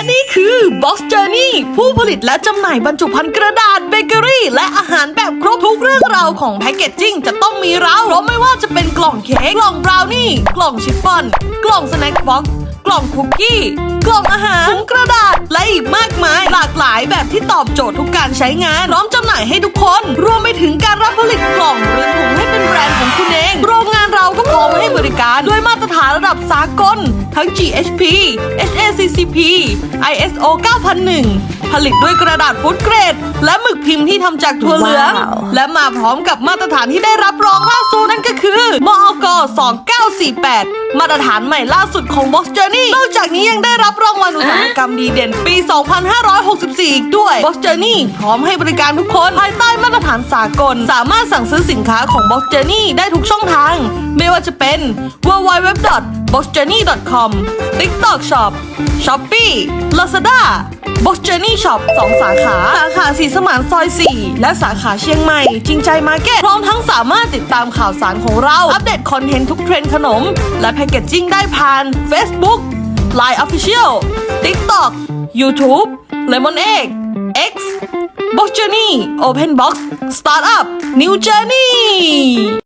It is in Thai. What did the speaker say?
นี่คือ Box Journey ผู้ผลิตและจำหน่ายบรรจุภัณฑ์กระดาษเบเกอรี่ และอาหารแบบครบทุกเรื่องราวของแพคเกจจิ้งจะต้องมีเราเพราะไม่ว่าจะเป็นกล่องเค้กกล่องบราวนี่ กล่องชิฟฟ่อน กล่องสแน็คบ็อกกล่องคุกกี้ กล่องอาหารกระดาษ และอีกมากมาย หลากหลายแบบที่ตอบโจทย์ทุกการใช้งานพร้อมจำหน่ายให้ทุกคน รวมไปถึงการรับผลิตกล่องหรือถุงให้เป็นแบรนด์ของคุณเองโรงงานเราก็พร้อมให้บริการด้วยมาตรฐานระดับสากล ทั้ง GHP HACCP ISO 9001 ผลิตด้วยกระดาษฟู้ดเกรด และหมึกพิมพ์ที่ทำจากถั่วเหลือง ว้าว และมาพร้อมกับมาตรฐานที่ได้รับรองล่าสุดนั่นก็คือ มอก2948 มาตรฐานใหม่ล่าสุดของ Box Journey นอกจากนี้ยังได้รับรางวัลอุตสาหกรรมดีเด่นปี 2564อีกด้วย Box Journey พร้อมให้บริการทุกคนภายใต้มาตรฐานสากล สามารถสั่งซื้อสินค้าของ Box Journey ได้ทุกช่องทาง ไม่ว่าจะเป็น www.boxjourney.com TikTok Shop Shopee Lazada Box Journey Shop 2 สาขา สาขาสีสมานซอย 4 และสาขาเชียงใหม่ จริงใจมาร์เก็ตพร้อมทั้งสามารถติดตามข่าวสารของเรา อัปเดตคอนเทนต์ทุกเทรนด์ขนม และแพคเกจจิ้งได้ผ่าน Facebook Line Official TikTok YouTube Lemon Egg X Box Journey Open Box Startup New Journey